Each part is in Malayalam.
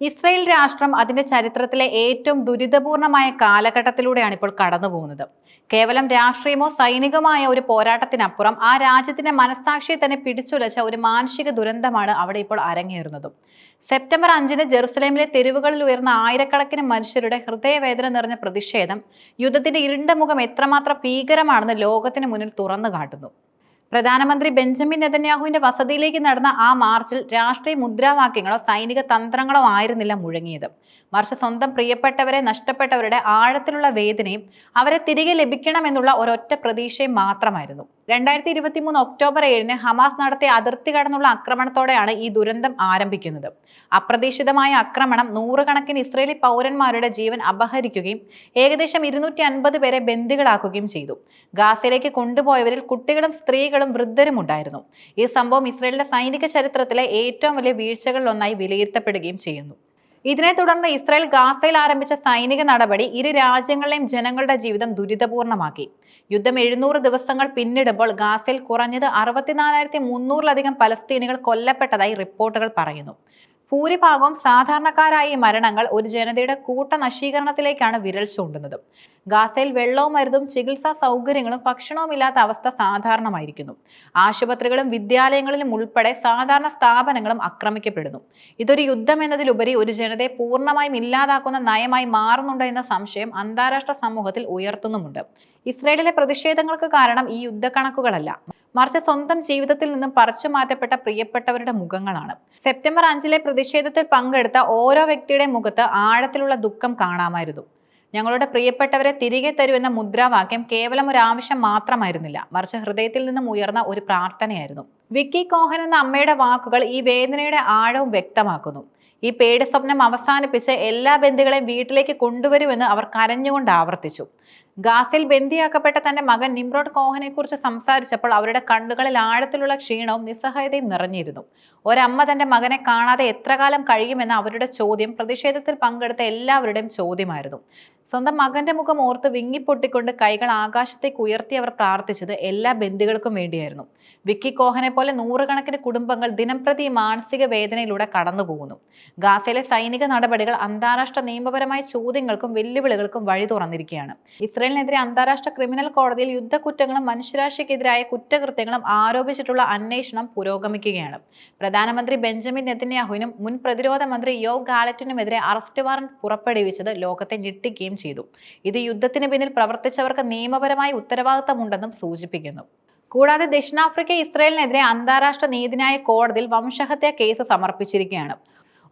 ഇസ്രയേൽ രാഷ്ട്രം അതിന്റെ ചരിത്രത്തിലെ ഏറ്റവും ദുരിതപൂർണമായ കാലഘട്ടത്തിലൂടെയാണ് ഇപ്പോൾ കടന്നുപോകുന്നത് കേവലം രാഷ്ട്രീയമോ സൈനികമായ ഒരു പോരാട്ടത്തിനപ്പുറം ആ രാജ്യത്തിന്റെ മനസാക്ഷിയെ തന്നെ പിടിച്ചുലച്ച ഒരു മാനസിക ദുരന്തമാണ് അവിടെ ഇപ്പോൾ അരങ്ങേറുന്നതും. സെപ്റ്റംബർ അഞ്ചിന് ജെറുസലേമിലെ തെരുവുകളിൽ ഉയർന്ന ആയിരക്കണക്കിന് മനുഷ്യരുടെ ഹൃദയവേദന നിറഞ്ഞ പ്രതിഷേധം യുദ്ധത്തിന്റെ ഇരുണ്ട മുഖം എത്രമാത്രം ഭീകരമാണെന്ന് ലോകത്തിന് മുന്നിൽ തുറന്നു കാട്ടുന്നു. പ്രധാനമന്ത്രി ബെഞ്ചമിൻ നെതന്യാഹുവിന്റെ വസതിയിലേക്ക് നടന്ന ആ മാർച്ചിൽ രാഷ്ട്രീയ മുദ്രാവാക്യങ്ങളോ സൈനിക തന്ത്രങ്ങളോ ആയിരുന്നില്ല മുഴങ്ങിയത്. മറിച്ച് സ്വന്തം പ്രിയപ്പെട്ടവരെ നഷ്ടപ്പെട്ടവരുടെ ആഴത്തിലുള്ള വേദനയും അവരെ തിരികെ ലഭിക്കണമെന്നുള്ള ഒരൊറ്റ പ്രതീക്ഷയും മാത്രമായിരുന്നു. രണ്ടായിരത്തി ഇരുപത്തി മൂന്ന് ഒക്ടോബർ ഏഴിന് ഹമാസ് നടത്തിയ അതിർത്തി കടന്നുള്ള ആക്രമണത്തോടെയാണ് ഈ ദുരന്തം ആരംഭിക്കുന്നത്. അപ്രതീക്ഷിതമായ ആക്രമണം നൂറുകണക്കിന് ഇസ്രയേലി പൗരന്മാരുടെ ജീവൻ അപഹരിക്കുകയും ഏകദേശം ഇരുന്നൂറ്റി അൻപത് പേരെ ബന്ദികളാക്കുകയും ചെയ്തു. ഗാസയിലേക്ക് കൊണ്ടുപോയവരിൽ കുട്ടികളും സ്ത്രീകളും വൃദ്ധരും ഉണ്ടായിരുന്നു. ഈ സംഭവം ഇസ്രയേലിന്റെ സൈനിക ചരിത്രത്തിലെ ഏറ്റവും വലിയ വീഴ്ചകളിലൊന്നായി വിലയിരുത്തപ്പെടുകയും ചെയ്യുന്നു. ഇതിനെ തുടർന്ന് ഇസ്രായേൽ ഗാസയിൽ ആരംഭിച്ച സൈനിക നടപടി ഇരു രാജ്യങ്ങളിലെയും ജനങ്ങളുടെ ജീവിതം ദുരിതപൂർണമാക്കി. യുദ്ധം എഴുന്നൂറ് ദിവസങ്ങൾ പിന്നിടുമ്പോൾ ഗാസയിൽ കുറഞ്ഞത് അറുപത്തിനാലായിരത്തി മുന്നൂറിലധികം പലസ്തീനികൾ കൊല്ലപ്പെട്ടതായി റിപ്പോർട്ടുകൾ പറയുന്നു. ഭൂരിഭാഗവും സാധാരണക്കാരായ ഈ മരണങ്ങൾ ഒരു ജനതയുടെ കൂട്ട നശീകരണത്തിലേക്കാണ് വിരൽ ചൂണ്ടുന്നത്. ഗാസയിൽ വെള്ളവും മരുന്നും ചികിത്സാ സൗകര്യങ്ങളും ഭക്ഷണവും ഇല്ലാത്ത അവസ്ഥ സാധാരണമായിരിക്കുന്നു. ആശുപത്രികളും വിദ്യാലയങ്ങളിലും ഉൾപ്പെടെ സാധാരണ സ്ഥാപനങ്ങളും ആക്രമിക്കപ്പെടുന്നു. ഇതൊരു യുദ്ധം എന്നതിലുപരി ഒരു ജനതയെ പൂർണമായും ഇല്ലാതാക്കുന്ന നയമായി മാറുന്നുണ്ടോ എന്ന സംശയം അന്താരാഷ്ട്ര സമൂഹത്തിൽ ഉയർത്തുന്നുമുണ്ട്. ഇസ്രയേലിലെ പ്രതിഷേധങ്ങൾക്ക് കാരണം ഈ യുദ്ധക്കണക്കുകളല്ല. മറിച്ച് സ്വന്തം ജീവിതത്തിൽ നിന്നും പറിച്ചു മാറ്റപ്പെട്ട പ്രിയപ്പെട്ടവരുടെ മുഖങ്ങളാണ്. സെപ്റ്റംബർ അഞ്ചിലെ പ്രതിഷേധത്തിൽ പങ്കെടുത്ത ഓരോ വ്യക്തിയുടെ മുഖത്ത് ആഴത്തിലുള്ള ദുഃഖം കാണാമായിരുന്നു. ഞങ്ങളുടെ പ്രിയപ്പെട്ടവരെ തിരികെ തരൂ എന്ന മുദ്രാവാക്യം കേവലം ഒരു ആവശ്യം മാത്രമായിരുന്നില്ല. മറിച്ച് ഹൃദയത്തിൽ നിന്നും ഉയർന്ന ഒരു പ്രാർത്ഥനയായിരുന്നു. വിക്കി കോഹൻ എന്ന അമ്മയുടെ വാക്കുകൾ ഈ വേദനയുടെ ആഴവും വ്യക്തമാക്കുന്നു. ഈ പേടി സ്വപ്നം അവസാനിപ്പിച്ച് എല്ലാ ബന്ധുക്കളെയും വീട്ടിലേക്ക് കൊണ്ടുവരുമെന്ന് അവർ കരഞ്ഞുകൊണ്ട് ആവർത്തിച്ചു. ഗാസിൽ ബന്ദിയാക്കപ്പെട്ട തന്റെ മകൻ നിമ്രോഡ് കോഹനെ കുറിച്ച് സംസാരിച്ചപ്പോൾ അവരുടെ കണ്ണുകളിൽ ആഴത്തിലുള്ള ക്ഷീണവും നിസ്സഹായതയും നിറഞ്ഞിരുന്നു. ഒരമ്മ തന്റെ മകനെ കാണാതെ എത്ര കാലം കഴിയുമെന്ന അവരുടെ ചോദ്യം പ്രതിഷേധത്തിൽ പങ്കെടുത്ത എല്ലാവരുടെയും ചോദ്യമായിരുന്നു. സ്വന്തം മകന്റെ മുഖം ഓർത്ത് വിങ്ങിപ്പൊട്ടിക്കൊണ്ട് കൈകൾ ആകാശത്തേക്ക് ഉയർത്തി അവർ പ്രാർത്ഥിച്ചത് എല്ലാ ബന്ധുക്കൾക്കും വേണ്ടിയായിരുന്നു. വിക്കി കോഹനെ പോലെ നൂറുകണക്കിന് കുടുംബങ്ങൾ ദിനംപ്രതി മാനസിക വേദനയിലൂടെ കടന്നുപോകുന്നു. ഗാസയിലെ സൈനിക നടപടികൾ അന്താരാഷ്ട്ര നിയമപരമായ ചോദ്യങ്ങൾക്കും വെല്ലുവിളികൾക്കും വഴി തുറന്നിരിക്കുകയാണ്. ഇസ്രയേലിനെതിരെ അന്താരാഷ്ട്ര ക്രിമിനൽ കോടതിയിൽ യുദ്ധക്കുറ്റങ്ങളും മനുഷ്യരാശിക്കെതിരായ കുറ്റകൃത്യങ്ങളും ആരോപിച്ചിട്ടുള്ള അന്വേഷണം പുരോഗമിക്കുകയാണ്. പ്രധാനമന്ത്രി ബെഞ്ചമിൻ നെതന്യാഹുവിനും മുൻ പ്രതിരോധ മന്ത്രി യോ ഗാലറ്റിനുമെതിരെ അറസ്റ്റ് വാറന്റ് പുറപ്പെടുവിച്ചത് ലോകത്തെ ഞെട്ടിക്കുകയും ചെയ്തു. ഇത് യുദ്ധത്തിന് പിന്നിൽ പ്രവർത്തിച്ചവർക്ക് നിയമപരമായ ഉത്തരവാദിത്തമുണ്ടെന്നും സൂചിപ്പിക്കുന്നു. കൂടാതെ ദക്ഷിണാഫ്രിക്ക ഇസ്രയേലിനെതിരെ അന്താരാഷ്ട്ര നീതിന്യായ കോടതിയിൽ വംശഹത്യാ കേസ് സമർപ്പിച്ചിരിക്കുകയാണ്.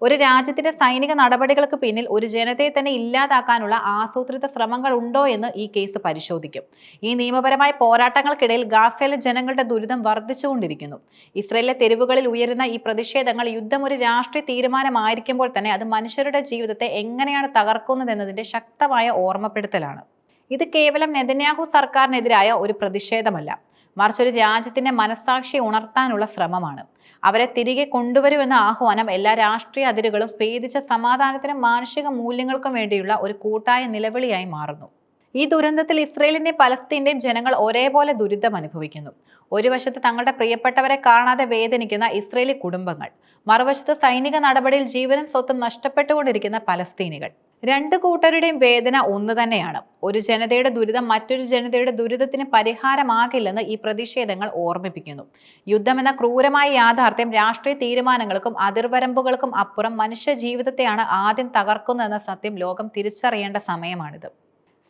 ഒരു രാജ്യത്തിന്റെ സൈനിക നടപടികൾക്ക് പിന്നിൽ ഒരു ജനതയെ തന്നെ ഇല്ലാതാക്കാനുള്ള ആസൂത്രിത ശ്രമങ്ങൾ ഉണ്ടോ എന്ന് ഈ കേസ് പരിശോധിക്കും. ഈ നിയമപരമായ പോരാട്ടങ്ങൾക്കിടയിൽ ഗാസയിലെ ജനങ്ങളുടെ ദുരിതം വർദ്ധിച്ചുകൊണ്ടിരിക്കുന്നു. ഇസ്രയേലിലെ തെരുവുകളിൽ ഉയരുന്ന ഈ പ്രതിഷേധങ്ങൾ യുദ്ധം ഒരു രാഷ്ട്രീയ തീരുമാനമായിരിക്കുമ്പോൾ തന്നെ അത് മനുഷ്യരുടെ ജീവിതത്തെ എങ്ങനെയാണ് തകർക്കുന്നതെന്നതിന്റെ ശക്തമായ ഓർമ്മപ്പെടുത്തലാണ്. ഇത് കേവലം നെതന്യാഹു സർക്കാരിനെതിരായ ഒരു പ്രതിഷേധമല്ല. മറിച്ച് ഒരു രാജ്യത്തിന്റെ മനസാക്ഷി ഉണർത്താനുള്ള ശ്രമമാണ്. അവരെ തിരികെ കൊണ്ടുവരുമെന്ന ആഹ്വാനം എല്ലാ രാഷ്ട്രീയ അതിരുകളും ഭേദിച്ച സമാധാനത്തിനും മാനുഷിക മൂല്യങ്ങൾക്കും വേണ്ടിയുള്ള ഒരു കൂട്ടായ നിലവിളിയായി മാറുന്നു. ഈ ദുരന്തത്തിൽ ഇസ്രയേലിന്റെയും പലസ്തീന്റെയും ജനങ്ങൾ ഒരേപോലെ ദുരിതം അനുഭവിക്കുന്നു. ഒരു വശത്ത് തങ്ങളുടെ പ്രിയപ്പെട്ടവരെ കാണാതെ വേദനിക്കുന്ന ഇസ്രയേലി കുടുംബങ്ങൾ മറുവശത്ത് സൈനിക നടപടിയിൽ ജീവനും സ്വത്തും നഷ്ടപ്പെട്ടുകൊണ്ടിരിക്കുന്ന പലസ്തീനികൾ. രണ്ട് കൂട്ടരുടെയും വേദന ഒന്ന് തന്നെയാണ്. ഒരു ജനതയുടെ ദുരിതം മറ്റൊരു ജനതയുടെ ദുരിതത്തിന് പരിഹാരമാകില്ലെന്ന് ഈ പ്രതിഷേധങ്ങൾ ഓർമ്മിപ്പിക്കുന്നു. യുദ്ധമെന്ന ക്രൂരമായ യാഥാർത്ഥ്യം രാഷ്ട്രീയ തീരുമാനങ്ങൾക്കും അതിർവരമ്പുകൾക്കും അപ്പുറം മനുഷ്യ ജീവിതത്തെയാണ് ആദ്യം തകർക്കുന്നതെന്ന സത്യം ലോകം തിരിച്ചറിയേണ്ട സമയമാണിത്.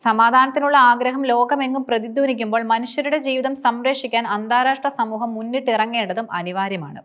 സമാധാനത്തിനുള്ള ആഗ്രഹം ലോകമെങ്ങും പ്രതിധ്വനിക്കുമ്പോൾ മനുഷ്യരുടെ ജീവിതം സംരക്ഷിക്കാൻ അന്താരാഷ്ട്ര സമൂഹം മുന്നിട്ടിറങ്ങേണ്ടതും അനിവാര്യമാണ്.